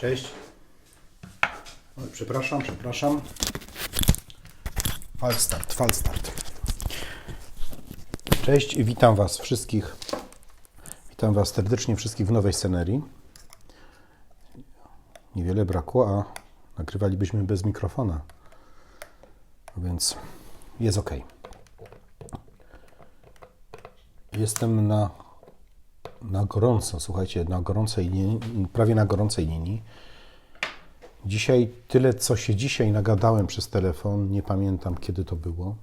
Cześć. Oj, przepraszam, przepraszam. Falstart, falstart. Cześć witam Was wszystkich. Witam Was serdecznie wszystkich w nowej scenerii. Niewiele brakło, a nagrywalibyśmy bez mikrofona. Więc jest ok. Jestem na, na gorąco, słuchajcie, na gorącej, linii- prawie na gorącej linii. Dzisiaj tyle, co się dzisiaj nagadałem przez telefon, nie pamiętam kiedy to było.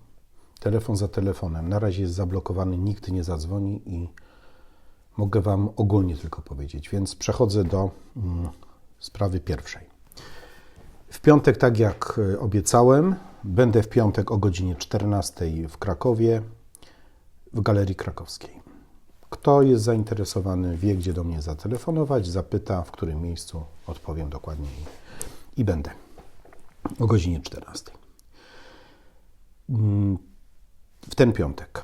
Telefon za telefonem. Na razie jest zablokowany, nikt nie zadzwoni i mogę Wam ogólnie tylko powiedzieć. Więc przechodzę do mm, sprawy pierwszej. W piątek, tak jak e, obiecałem, będę w piątek o godzinie 14 w Krakowie, w Galerii Krakowskiej. Kto jest zainteresowany, wie, gdzie do mnie zatelefonować, zapyta, w którym miejscu, odpowiem dokładnie i, i będę o godzinie 14. Mm, W ten piątek.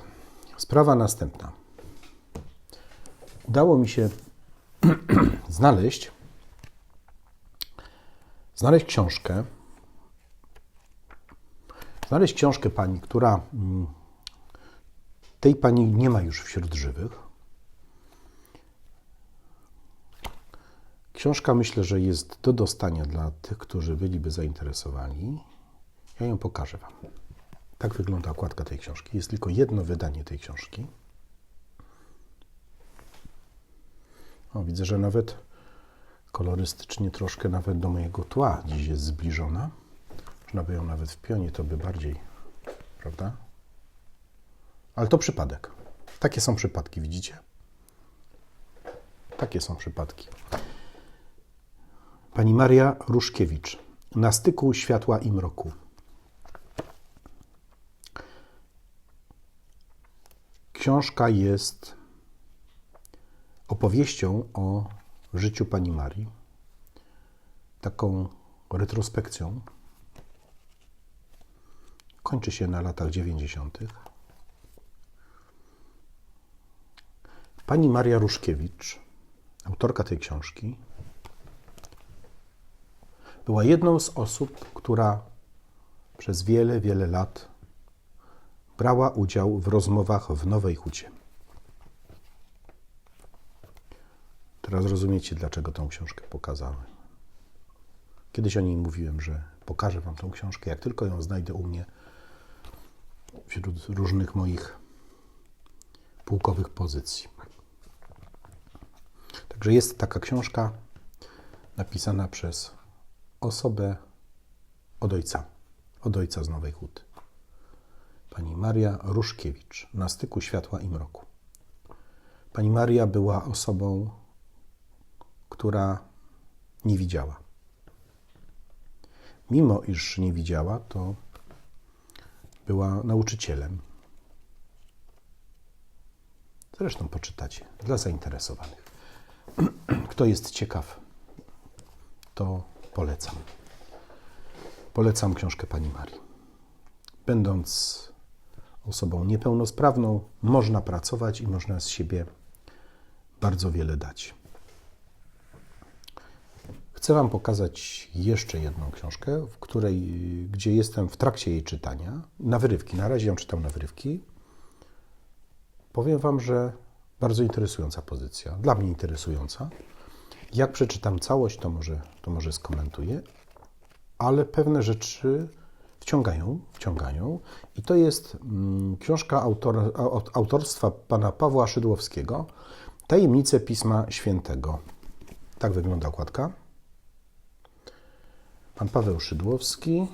Sprawa następna. Udało mi się znaleźć znaleźć książkę, znaleźć książkę pani, która mm, tej pani nie ma już wśród żywych. Książka myślę, że jest do dostania dla tych, którzy byliby zainteresowani. Ja ją pokażę Wam. Tak wygląda okładka tej książki. Jest tylko jedno wydanie tej książki. O, widzę, że nawet kolorystycznie troszkę nawet do mojego tła dziś jest zbliżona. Można by ją nawet w pionie, to by bardziej, prawda? Ale to przypadek. Takie są przypadki, widzicie? Takie są przypadki. Pani Maria Ruszkiewicz. Na styku światła i mroku. Książka jest opowieścią o życiu pani Marii, taką retrospekcją. Kończy się na latach 90. Pani Maria Ruszkiewicz, autorka tej książki, była jedną z osób, która przez wiele, wiele lat brała udział w rozmowach w Nowej Hucie. Teraz rozumiecie, dlaczego tą książkę pokazałem. Kiedyś o niej mówiłem, że pokażę Wam tą książkę, jak tylko ją znajdę u mnie wśród różnych moich pułkowych pozycji. Także jest taka książka napisana przez osobę od ojca, od ojca z Nowej Huty. Pani Maria Ruszkiewicz, na styku światła i mroku. Pani Maria była osobą która nie widziała. Mimo iż nie widziała, to była nauczycielem. Zresztą poczytacie dla zainteresowanych. Kto jest ciekaw, to polecam. Polecam książkę pani Marii. Będąc osobą niepełnosprawną, można pracować i można z siebie bardzo wiele dać. Chcę Wam pokazać jeszcze jedną książkę, w której, gdzie jestem w trakcie jej czytania. Na wyrywki. Na razie ją czytam na wyrywki. Powiem Wam, że bardzo interesująca pozycja. Dla mnie interesująca. Jak przeczytam całość, to może, to może skomentuję, ale pewne rzeczy wciągają, wciągają. I to jest mm, książka autor, au- autorstwa pana Pawła Szydłowskiego Tajemnice Pisma Świętego. Tak wygląda okładka. Pan Paweł Szydłowski.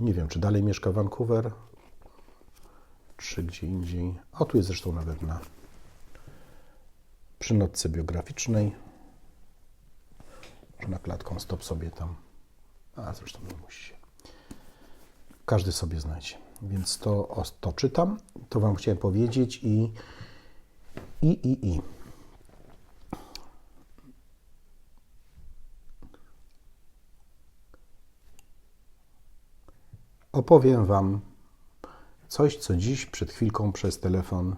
Nie wiem, czy dalej mieszka w Vancouver, czy gdzie indziej. O, tu jest zresztą na przy notce biograficznej. Może na klatką stop sobie tam. A zresztą nie musi się. Każdy sobie znajdzie. Więc to, to czytam. To Wam chciałem powiedzieć i i, i, i. opowiem Wam coś, co dziś przed chwilką przez telefon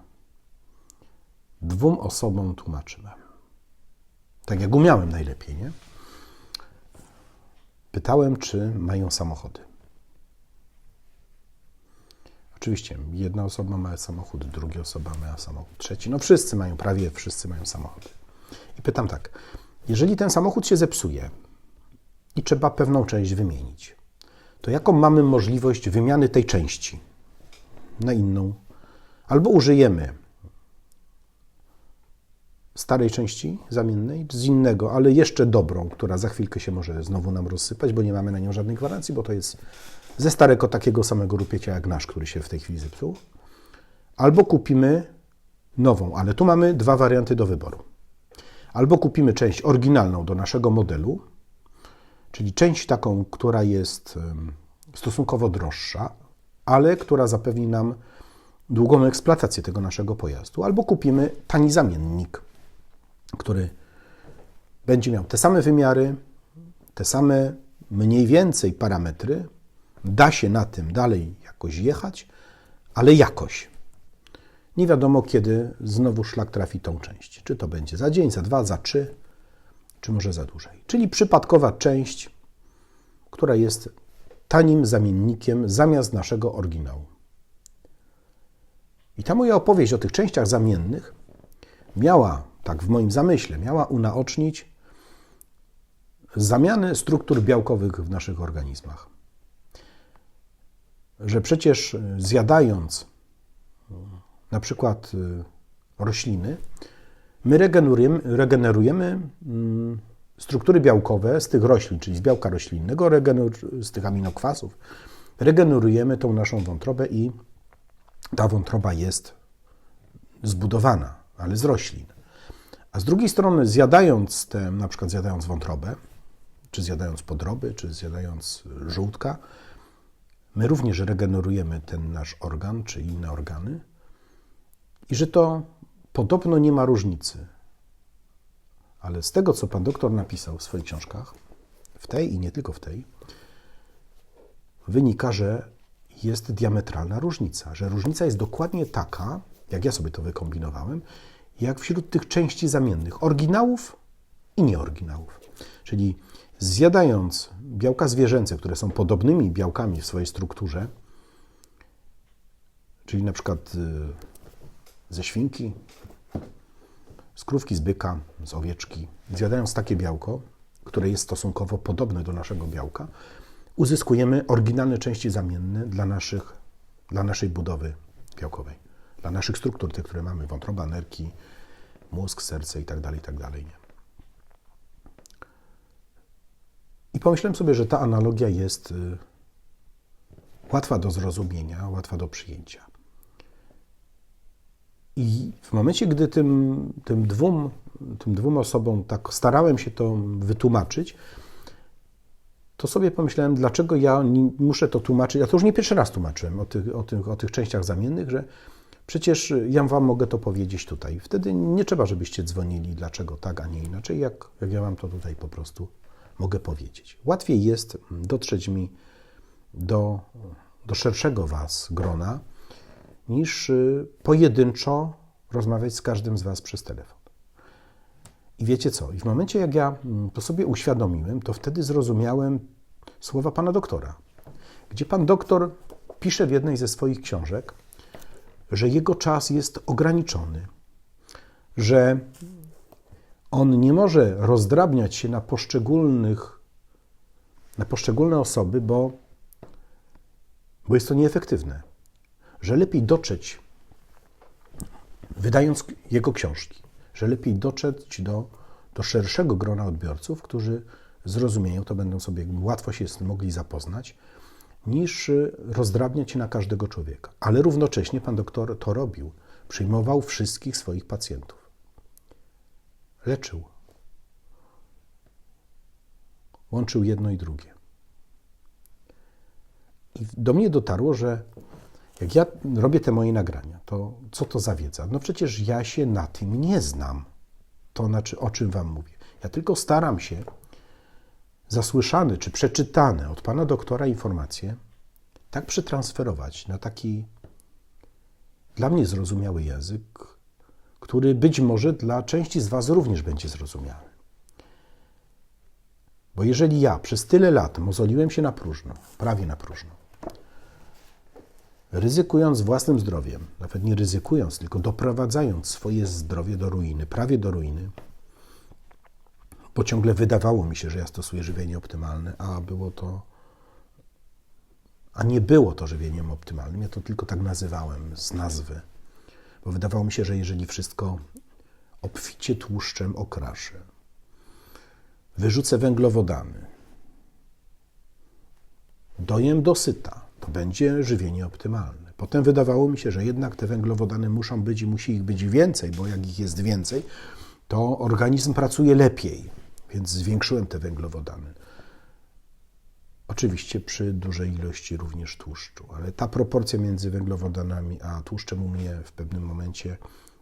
dwóm osobom tłumaczyłem. Tak jak umiałem najlepiej, nie? pytałem, czy mają samochody. Oczywiście, jedna osoba ma samochód, druga osoba ma samochód, trzeci. No wszyscy mają, prawie wszyscy mają samochody. I pytam tak, jeżeli ten samochód się zepsuje i trzeba pewną część wymienić, to jaką mamy możliwość wymiany tej części na inną? Albo użyjemy starej części zamiennej z innego, ale jeszcze dobrą, która za chwilkę się może znowu nam rozsypać, bo nie mamy na nią żadnej gwarancji, bo to jest ze starego takiego samego rupiecia jak nasz, który się w tej chwili zepsuł. Albo kupimy nową, ale tu mamy dwa warianty do wyboru. Albo kupimy część oryginalną do naszego modelu, czyli część taką, która jest stosunkowo droższa, ale która zapewni nam długą eksploatację tego naszego pojazdu, albo kupimy tani zamiennik, który będzie miał te same wymiary, te same mniej więcej parametry, da się na tym dalej jakoś jechać, ale jakoś. Nie wiadomo, kiedy znowu szlak trafi tą część. Czy to będzie za dzień, za dwa, za trzy, czy może za dłużej. Czyli przypadkowa część, która jest tanim zamiennikiem zamiast naszego oryginału. I ta moja opowieść o tych częściach zamiennych miała, tak w moim zamyśle, miała unaocznić zamiany struktur białkowych w naszych organizmach. Że przecież zjadając na przykład y, rośliny, my regenerujemy, regenerujemy mm, struktury białkowe z tych roślin, czyli z białka roślinnego, z tych aminokwasów, regenerujemy tą naszą wątrobę i ta wątroba jest zbudowana, ale z roślin. Z drugiej strony, zjadając te, na przykład zjadając wątrobę, czy zjadając podroby, czy zjadając żółtka, my również regenerujemy ten nasz organ, czy inne organy, i że to podobno nie ma różnicy. Ale z tego, co pan doktor napisał w swoich książkach, w tej i nie tylko w tej, wynika, że jest diametralna różnica, że różnica jest dokładnie taka, jak ja sobie to wykombinowałem, jak wśród tych części zamiennych oryginałów i nieoryginałów. Czyli zjadając białka zwierzęce, które są podobnymi białkami w swojej strukturze, czyli na przykład y, ze świnki, z krówki, z byka, z owieczki, zjadając takie białko, które jest stosunkowo podobne do naszego białka, uzyskujemy oryginalne części zamienne dla, naszych, dla naszej budowy białkowej, dla naszych struktur, te, które mamy, wątroba, nerki, mózg, serce itd., tak itd. Nie? I pomyślałem sobie, że ta analogia jest y, łatwa do zrozumienia, łatwa do przyjęcia. I w momencie, gdy tym, tym, dwóm, tym dwóm osobom tak starałem się to wytłumaczyć, to sobie pomyślałem, dlaczego ja muszę to tłumaczyć. Ja to już nie pierwszy raz tłumaczyłem o tych, o tych, o tych częściach zamiennych, że przecież ja Wam mogę to powiedzieć tutaj. Wtedy nie trzeba, żebyście dzwonili, dlaczego tak, a nie inaczej, jak, jak ja Wam to tutaj po prostu mogę powiedzieć. Łatwiej jest dotrzeć mi do, do szerszego Was grona, niż y, pojedynczo rozmawiać z każdym z Was przez telefon. I wiecie co? I w momencie, jak ja mm, to sobie uświadomiłem, to wtedy zrozumiałem słowa pana doktora, gdzie pan doktor pisze w jednej ze swoich książek, że jego czas jest ograniczony, że on nie może rozdrabniać się na poszczególnych, na poszczególne osoby, bo, bo jest to nieefektywne. Że lepiej dotrzeć, wydając jego książki, że lepiej dotrzeć do, do szerszego grona odbiorców, którzy zrozumieją, to będą sobie łatwo się z tym mogli zapoznać, niż rozdrabniać się na każdego człowieka. Ale równocześnie pan doktor to robił. Przyjmował wszystkich swoich pacjentów. Leczył. Łączył jedno i drugie. I do mnie dotarło, że jak ja robię te moje nagrania, to co to za wiedza? No przecież ja się na tym nie znam. To znaczy, o czym Wam mówię. Ja tylko staram się zasłyszane czy przeczytane od Pana doktora informacje tak przetransferować na taki dla mnie zrozumiały język, który być może dla części z Was również będzie zrozumiały. Bo jeżeli ja przez tyle lat mozoliłem się na próżno, prawie na próżno, ryzykując własnym zdrowiem, nawet nie ryzykując, tylko doprowadzając swoje zdrowie do ruiny, prawie do ruiny, bo ciągle wydawało mi się, że ja stosuję żywienie optymalne, a było to, a nie było to żywieniem optymalnym, ja to tylko tak nazywałem z nazwy, bo wydawało mi się, że jeżeli wszystko obficie tłuszczem okraszę, wyrzucę węglowodany, dojem dosyta, to będzie żywienie optymalne. Potem wydawało mi się, że jednak te węglowodany muszą być i musi ich być więcej, bo jak ich jest więcej, to organizm pracuje lepiej, więc zwiększyłem te węglowodany. Oczywiście przy dużej ilości również tłuszczu, ale ta proporcja między węglowodanami a tłuszczem u mnie w pewnym momencie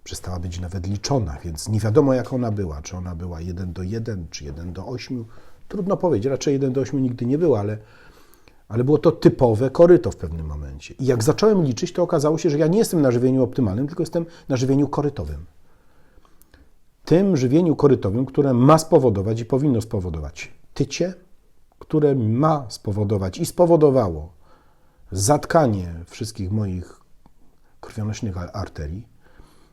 przestała być nawet liczona, więc nie wiadomo jak ona była. Czy ona była 1 do 1, czy 1 do 8. Trudno powiedzieć, raczej 1 do 8 nigdy nie było, ale, ale było to typowe koryto w pewnym momencie. I jak zacząłem liczyć, to okazało się, że ja nie jestem na żywieniu optymalnym, tylko jestem na żywieniu korytowym. Tym żywieniu korytowym, które ma spowodować i powinno spowodować tycie, które ma spowodować i spowodowało zatkanie wszystkich moich krwionośnych arterii,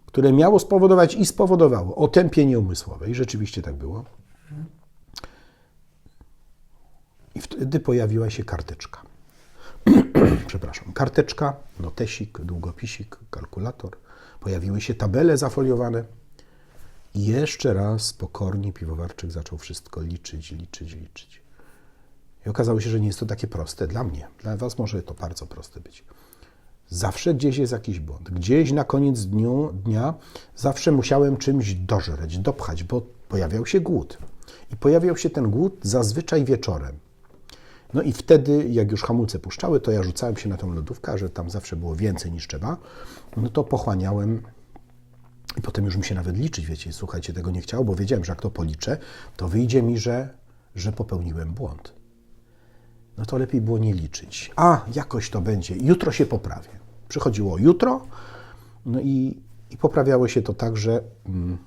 które miało spowodować i spowodowało otępienie umysłowe. I rzeczywiście tak było. I wtedy pojawiła się karteczka. Przepraszam, karteczka, notesik, długopisik, kalkulator. Pojawiły się tabele zafoliowane. I jeszcze raz pokornie piwowarczyk zaczął wszystko liczyć, liczyć, liczyć. I okazało się, że nie jest to takie proste dla mnie. Dla Was może to bardzo proste być. Zawsze gdzieś jest jakiś błąd. Gdzieś na koniec dniu, dnia zawsze musiałem czymś dożreć, dopchać, bo pojawiał się głód. I pojawiał się ten głód zazwyczaj wieczorem. No i wtedy, jak już hamulce puszczały, to ja rzucałem się na tą lodówkę, że tam zawsze było więcej niż trzeba, no to pochłaniałem i potem już mi się nawet liczyć, wiecie, słuchajcie, tego nie chciało, bo wiedziałem, że jak to policzę, to wyjdzie mi, że, że popełniłem błąd. No to lepiej było nie liczyć. A, jakoś to będzie, jutro się poprawię. Przychodziło jutro, no i, i poprawiało się to tak, że mm,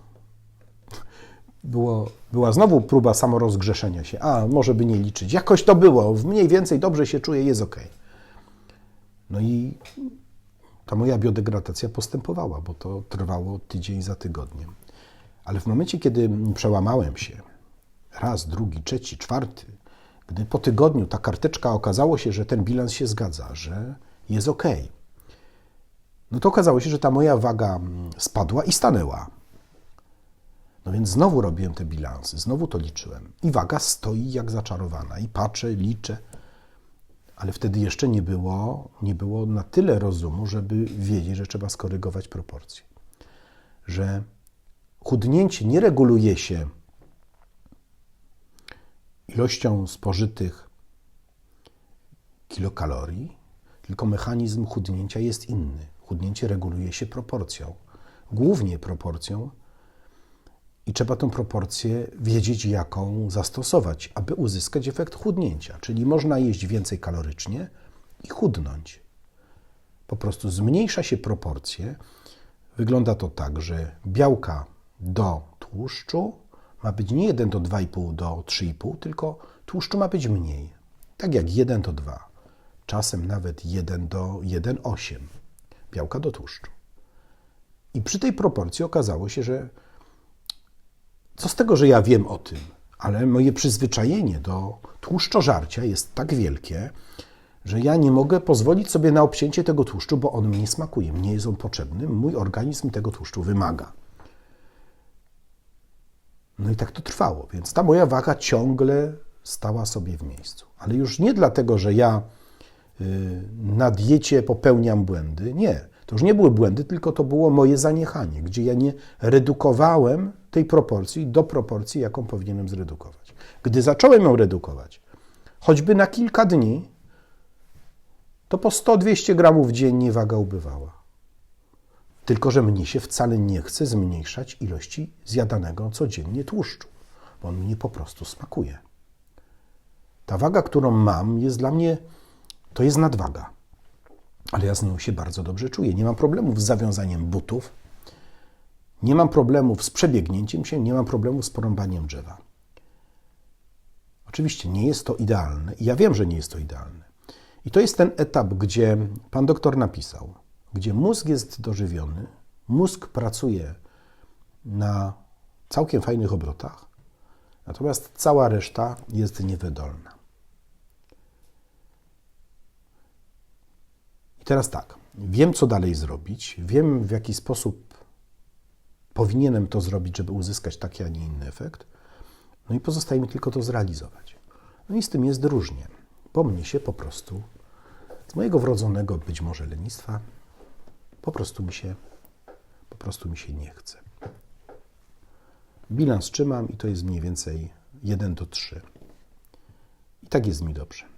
było, była znowu próba samorozgrzeszenia się. A, może by nie liczyć. Jakoś to było, mniej więcej dobrze się czuję, jest ok. No i ta moja biodegradacja postępowała, bo to trwało tydzień za tygodniem. Ale w momencie, kiedy przełamałem się, raz, drugi, trzeci, czwarty, gdy po tygodniu ta karteczka okazało się, że ten bilans się zgadza, że jest ok, no to okazało się, że ta moja waga spadła i stanęła. No więc znowu robiłem te bilansy, znowu to liczyłem. I waga stoi jak zaczarowana. I patrzę, liczę. Ale wtedy jeszcze nie było, nie było na tyle rozumu, żeby wiedzieć, że trzeba skorygować proporcje. Że chudnięcie nie reguluje się ilością spożytych kilokalorii, tylko mechanizm chudnięcia jest inny. Chudnięcie reguluje się proporcją, głównie proporcją, i trzeba tę proporcję wiedzieć, jaką zastosować, aby uzyskać efekt chudnięcia. Czyli można jeść więcej kalorycznie i chudnąć. Po prostu zmniejsza się proporcje. Wygląda to tak, że białka do tłuszczu ma być nie 1 do 2,5 do 3,5, tylko tłuszczu ma być mniej. Tak jak 1 do 2, czasem nawet 1 do 1,8 białka do tłuszczu. I przy tej proporcji okazało się, że co z tego, że ja wiem o tym, ale moje przyzwyczajenie do tłuszczożarcia jest tak wielkie, że ja nie mogę pozwolić sobie na obcięcie tego tłuszczu, bo on mi nie smakuje, mnie jest on potrzebny, mój organizm tego tłuszczu wymaga. No i tak to trwało, więc ta moja waga ciągle stała sobie w miejscu. Ale już nie dlatego, że ja y, na diecie popełniam błędy. Nie. To już nie były błędy, tylko to było moje zaniechanie, gdzie ja nie redukowałem tej proporcji do proporcji, jaką powinienem zredukować. Gdy zacząłem ją redukować, choćby na kilka dni, to po 100-200 gramów dziennie waga ubywała. Tylko, że mnie się wcale nie chce zmniejszać ilości zjadanego codziennie tłuszczu, bo on mnie po prostu smakuje. Ta waga, którą mam, jest dla mnie, to jest nadwaga. Ale ja z nią się bardzo dobrze czuję. Nie mam problemów z zawiązaniem butów, nie mam problemów z przebiegnięciem się, nie mam problemów z porąbaniem drzewa. Oczywiście nie jest to idealne i ja wiem, że nie jest to idealne. I to jest ten etap, gdzie pan doktor napisał, gdzie mózg jest dożywiony, mózg pracuje na całkiem fajnych obrotach, natomiast cała reszta jest niewydolna. Teraz tak, wiem co dalej zrobić, wiem w jaki sposób powinienem to zrobić, żeby uzyskać taki, a nie inny efekt. No i pozostaje mi tylko to zrealizować. No i z tym jest różnie, bo mnie się po prostu, z mojego wrodzonego być może lenistwa, po prostu mi się, po prostu mi się nie chce. Bilans trzymam i to jest mniej więcej 1 do 3. I tak jest mi dobrze.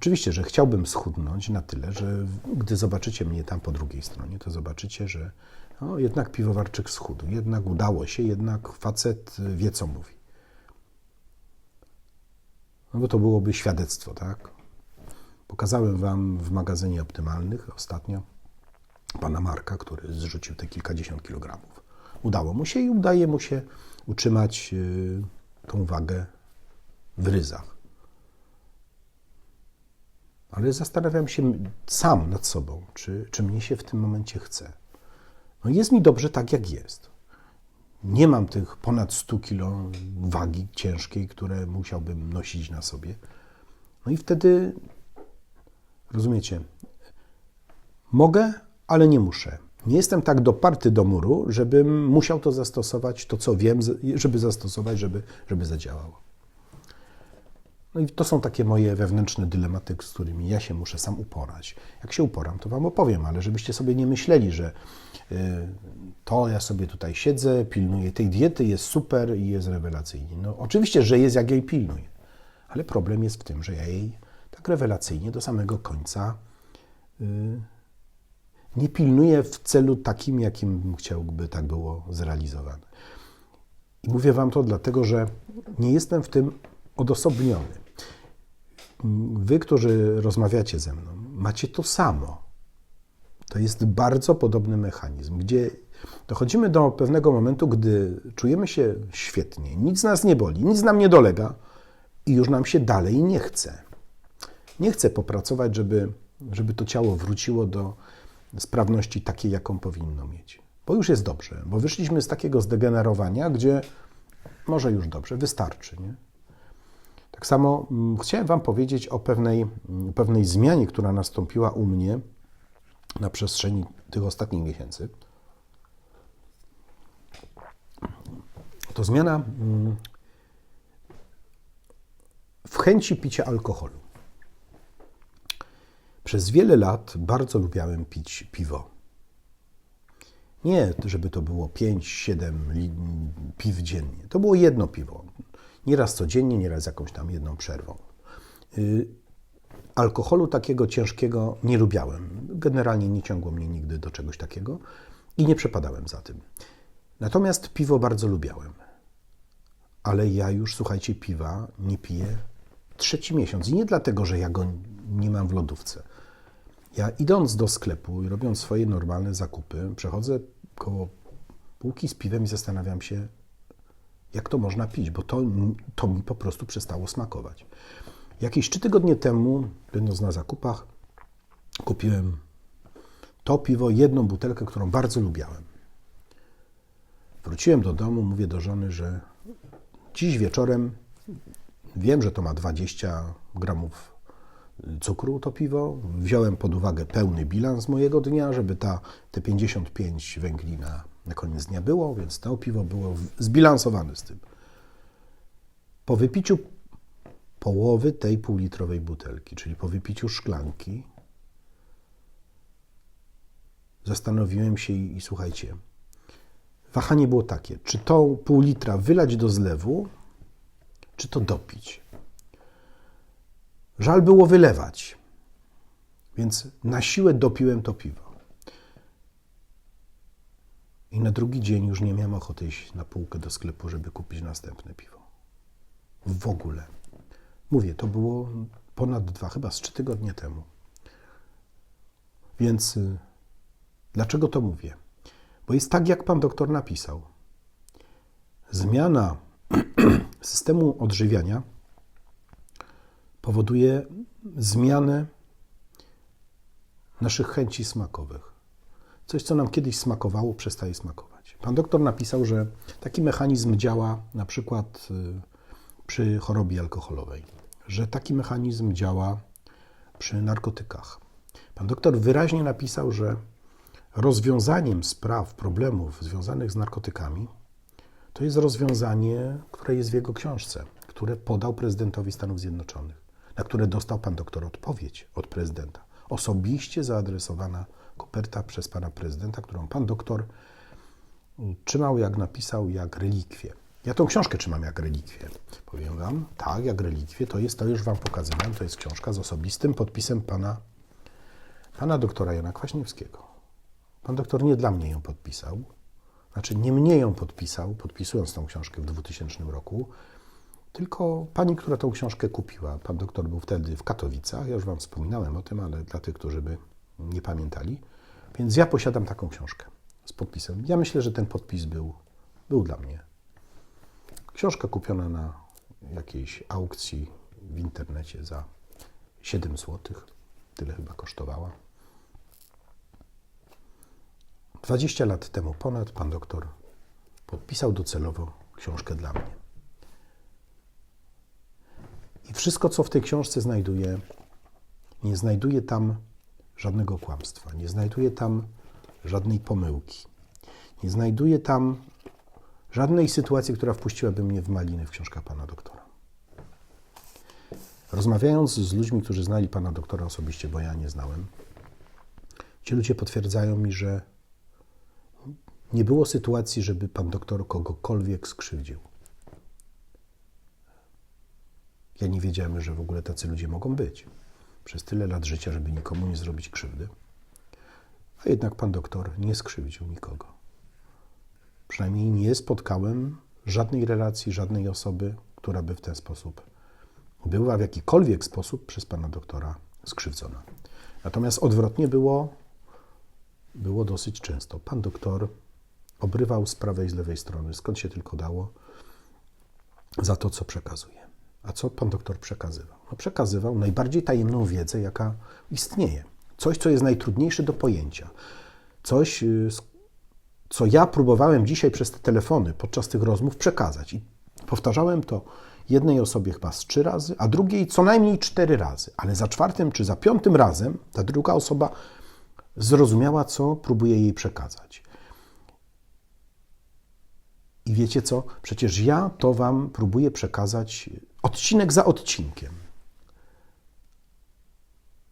Oczywiście, że chciałbym schudnąć na tyle, że gdy zobaczycie mnie tam po drugiej stronie, to zobaczycie, że no, jednak piwowarczyk schudł, jednak udało się, jednak facet wie, co mówi. No bo to byłoby świadectwo, tak? Pokazałem Wam w magazynie optymalnych ostatnio pana Marka, który zrzucił te kilkadziesiąt kilogramów. Udało mu się i udaje mu się utrzymać yy, tą wagę w ryzach. Ale zastanawiam się sam nad sobą, czy, czy mnie się w tym momencie chce. No jest mi dobrze tak, jak jest. Nie mam tych ponad 100 kilo wagi ciężkiej, które musiałbym nosić na sobie. No i wtedy, rozumiecie, mogę, ale nie muszę. Nie jestem tak doparty do muru, żebym musiał to zastosować, to co wiem, żeby zastosować, żeby, żeby zadziałało. No i to są takie moje wewnętrzne dylematy, z którymi ja się muszę sam uporać. Jak się uporam, to Wam opowiem, ale żebyście sobie nie myśleli, że y, to ja sobie tutaj siedzę, pilnuję tej diety, jest super i jest rewelacyjnie. No oczywiście, że jest, jak jej pilnuję. Ale problem jest w tym, że ja jej tak rewelacyjnie do samego końca y, nie pilnuję w celu takim, jakim chciałby tak było zrealizowane. I mówię Wam to dlatego, że nie jestem w tym odosobniony. Wy, którzy rozmawiacie ze mną, macie to samo. To jest bardzo podobny mechanizm, gdzie dochodzimy do pewnego momentu, gdy czujemy się świetnie, nic nas nie boli, nic nam nie dolega i już nam się dalej nie chce. Nie chcę popracować, żeby, żeby to ciało wróciło do sprawności takiej, jaką powinno mieć. Bo już jest dobrze, bo wyszliśmy z takiego zdegenerowania, gdzie może już dobrze, wystarczy. Nie? Tak samo mm, chciałem Wam powiedzieć o pewnej, mm, pewnej zmianie, która nastąpiła u mnie na przestrzeni tych ostatnich miesięcy. To zmiana mm, w chęci picia alkoholu. Przez wiele lat bardzo lubiałem pić piwo. Nie, żeby to było 5-7 piw dziennie. To było jedno piwo. Nieraz codziennie, nieraz jakąś tam jedną przerwą. Y, alkoholu takiego ciężkiego nie lubiałem. Generalnie nie ciągło mnie nigdy do czegoś takiego i nie przepadałem za tym. Natomiast piwo bardzo lubiałem. Ale ja już, słuchajcie, piwa nie piję trzeci miesiąc. I nie dlatego, że ja go nie mam w lodówce. Ja idąc do sklepu i robiąc swoje normalne zakupy, przechodzę koło półki z piwem i zastanawiam się, jak to można pić, bo to, to mi po prostu przestało smakować. Jakieś trzy tygodnie temu, będąc na zakupach, kupiłem to piwo, jedną butelkę, którą bardzo lubiałem. Wróciłem do domu, mówię do żony, że dziś wieczorem wiem, że to ma 20 gramów cukru to piwo. Wziąłem pod uwagę pełny bilans mojego dnia, żeby ta, te 55 węgli na, koniec dnia było, więc to piwo było zbilansowane z tym. Po wypiciu połowy tej półlitrowej butelki, czyli po wypiciu szklanki, zastanowiłem się i, i słuchajcie, wahanie było takie, czy tą pół litra wylać do zlewu, czy to dopić. Żal było wylewać, więc na siłę dopiłem to piwo. I na drugi dzień już nie miałem ochoty iść na półkę do sklepu, żeby kupić następne piwo. W ogóle. Mówię, to było ponad dwa, chyba z trzy tygodnie temu. Więc y, dlaczego to mówię? Bo jest tak, jak pan doktor napisał. Zmiana systemu odżywiania powoduje zmianę naszych chęci smakowych. Coś, co nam kiedyś smakowało, przestaje smakować. Pan doktor napisał, że taki mechanizm działa na przykład y, przy chorobie alkoholowej, że taki mechanizm działa przy narkotykach. Pan doktor wyraźnie napisał, że rozwiązaniem spraw, problemów związanych z narkotykami to jest rozwiązanie, które jest w jego książce, które podał prezydentowi Stanów Zjednoczonych, na które dostał pan doktor odpowiedź od prezydenta. Osobiście zaadresowana koperta przez pana prezydenta, którą pan doktor trzymał, jak napisał, jak relikwie. Ja tą książkę trzymam jak relikwie. Powiem wam, tak, jak relikwie, to jest, to już wam pokazywałem, to jest książka z osobistym podpisem pana, pana doktora Jana Kwaśniewskiego. Pan doktor nie dla mnie ją podpisał, znaczy nie mnie ją podpisał, podpisując tą książkę w 2000 roku, tylko pani, która tą książkę kupiła. Pan doktor był wtedy w Katowicach, ja już wam wspominałem o tym, ale dla tych, którzy by nie pamiętali. Więc ja posiadam taką książkę z podpisem. Ja myślę, że ten podpis był, był dla mnie. Książka kupiona na jakiejś aukcji w internecie za 7 zł. Tyle chyba kosztowała. 20 lat temu ponad pan doktor podpisał docelowo książkę dla mnie. I wszystko, co w tej książce znajduję, nie znajduję tam żadnego kłamstwa, nie znajduję tam żadnej pomyłki, nie znajduję tam żadnej sytuacji, która wpuściłaby mnie w maliny w książkach pana doktora. Rozmawiając z ludźmi, którzy znali pana doktora osobiście, bo ja nie znałem, ci ludzie potwierdzają mi, że nie było sytuacji, żeby pan doktor kogokolwiek skrzywdził. Ja nie wiedziałem, że w ogóle tacy ludzie mogą być. Przez tyle lat życia, żeby nikomu nie zrobić krzywdy. A jednak pan doktor nie skrzywdził nikogo. Przynajmniej nie spotkałem żadnej relacji, żadnej osoby, która by w ten sposób była w jakikolwiek sposób przez pana doktora skrzywdzona. Natomiast odwrotnie było, było dosyć często. Pan doktor obrywał z prawej i z lewej strony, skąd się tylko dało, za to, co przekazuje. A co pan doktor przekazywał? Przekazywał najbardziej tajemną wiedzę, jaka istnieje. Coś, co jest najtrudniejsze do pojęcia. Coś, y, co ja próbowałem dzisiaj przez te telefony podczas tych rozmów przekazać. I powtarzałem to jednej osobie chyba z trzy razy, a drugiej co najmniej cztery razy. Ale za czwartym czy za piątym razem ta druga osoba zrozumiała, co próbuję jej przekazać. I wiecie co? Przecież ja to Wam próbuję przekazać odcinek za odcinkiem.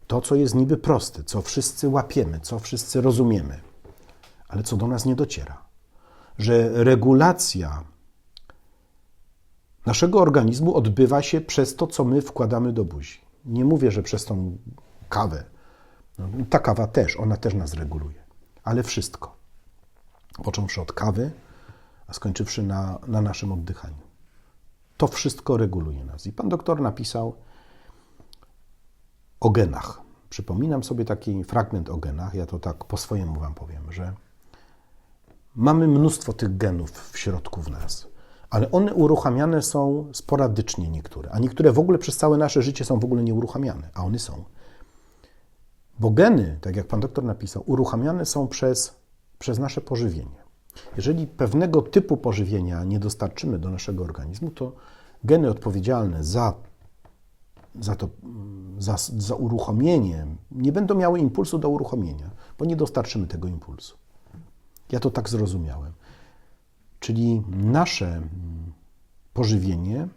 To, co jest niby proste, co wszyscy łapiemy, co wszyscy rozumiemy, ale co do nas nie dociera. Że regulacja naszego organizmu odbywa się przez to, co my wkładamy do buzi. Nie mówię, że przez tą kawę. No, ta kawa też, ona też nas reguluje, ale wszystko. Począwszy od kawy, a skończywszy na, na naszym oddychaniu. To wszystko reguluje nas. I pan doktor napisał o genach. Przypominam sobie taki fragment o genach, ja to tak po swojemu wam powiem, że mamy mnóstwo tych genów w środku w nas, ale one uruchamiane są sporadycznie niektóre, a niektóre w ogóle przez całe nasze życie są w ogóle nieuruchamiane, a one są. Bo geny, tak jak pan doktor napisał, uruchamiane są przez, przez nasze pożywienie. Jeżeli pewnego typu pożywienia nie dostarczymy do naszego organizmu, to geny odpowiedzialne za, za, to, za, za uruchomienie nie będą miały impulsu do uruchomienia, bo nie dostarczymy tego impulsu. Ja to tak zrozumiałem. Czyli nasze pożywienie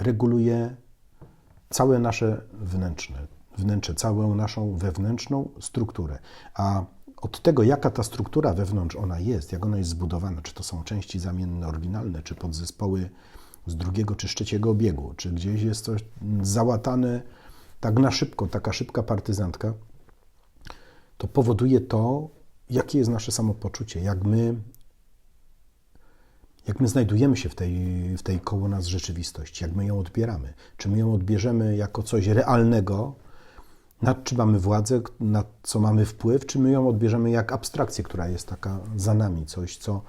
reguluje całe nasze wnętrzne, wnętrze, całą naszą wewnętrzną strukturę. A od tego, jaka ta struktura wewnątrz ona jest, jak ona jest zbudowana, czy to są części zamienne oryginalne, czy podzespoły z drugiego czy trzeciego obiegu, czy gdzieś jest coś załatane tak na szybko, taka szybka partyzantka, to powoduje to, jakie jest nasze samopoczucie, jak my, jak my znajdujemy się w tej, w tej koło nas rzeczywistości, jak my ją odbieramy. Czy my ją odbierzemy jako coś realnego, nad czym mamy władzę, na co mamy wpływ, czy my ją odbierzemy jak abstrakcję, która jest taka za nami, coś, co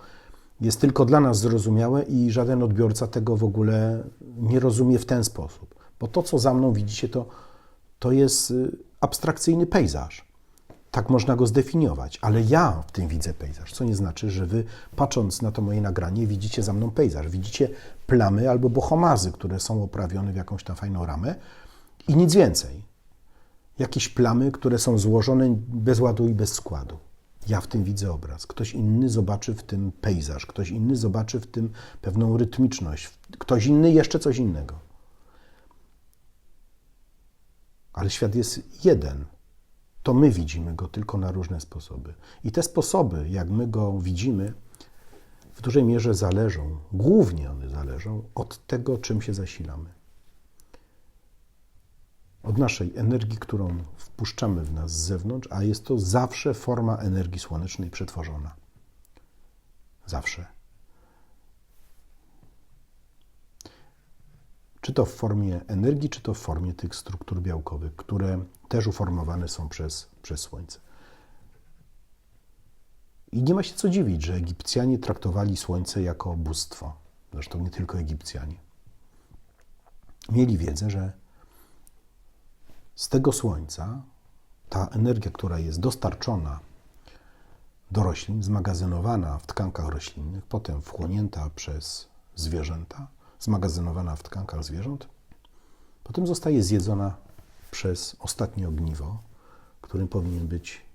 jest tylko dla nas zrozumiałe i żaden odbiorca tego w ogóle nie rozumie w ten sposób. Bo to, co za mną widzicie, to, to jest y, abstrakcyjny pejzaż. Tak można go zdefiniować, ale ja w tym widzę pejzaż, co nie znaczy, że wy patrząc na to moje nagranie widzicie za mną pejzaż. Widzicie plamy albo bohomazy, które są oprawione w jakąś tam fajną ramę i nic więcej. Jakieś plamy, które są złożone bez ładu i bez składu. Ja w tym widzę obraz. Ktoś inny zobaczy w tym pejzaż, ktoś inny zobaczy w tym pewną rytmiczność, ktoś inny jeszcze coś innego. Ale świat jest jeden. To my widzimy go tylko na różne sposoby. I te sposoby, jak my go widzimy, w dużej mierze zależą, głównie one zależą od tego, czym się zasilamy. Od naszej energii, którą wpuszczamy w nas z zewnątrz, a jest to zawsze forma energii słonecznej przetworzona. Zawsze. Czy to w formie energii, czy to w formie tych struktur białkowych, które też uformowane są przez, przez Słońce. I nie ma się co dziwić, że Egipcjanie traktowali Słońce jako bóstwo. Zresztą nie tylko Egipcjanie. Mieli wiedzę, że z tego Słońca ta energia, która jest dostarczona do roślin, zmagazynowana w tkankach roślinnych, potem wchłonięta przez zwierzęta, zmagazynowana w tkankach zwierząt, potem zostaje zjedzona przez ostatnie ogniwo, którym powinien być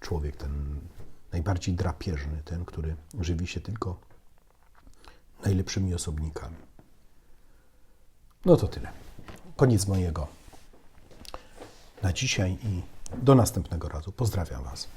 człowiek, ten najbardziej drapieżny, ten, który żywi się tylko najlepszymi osobnikami. No to tyle. Koniec mojego na dzisiaj i do następnego razu. Pozdrawiam Was.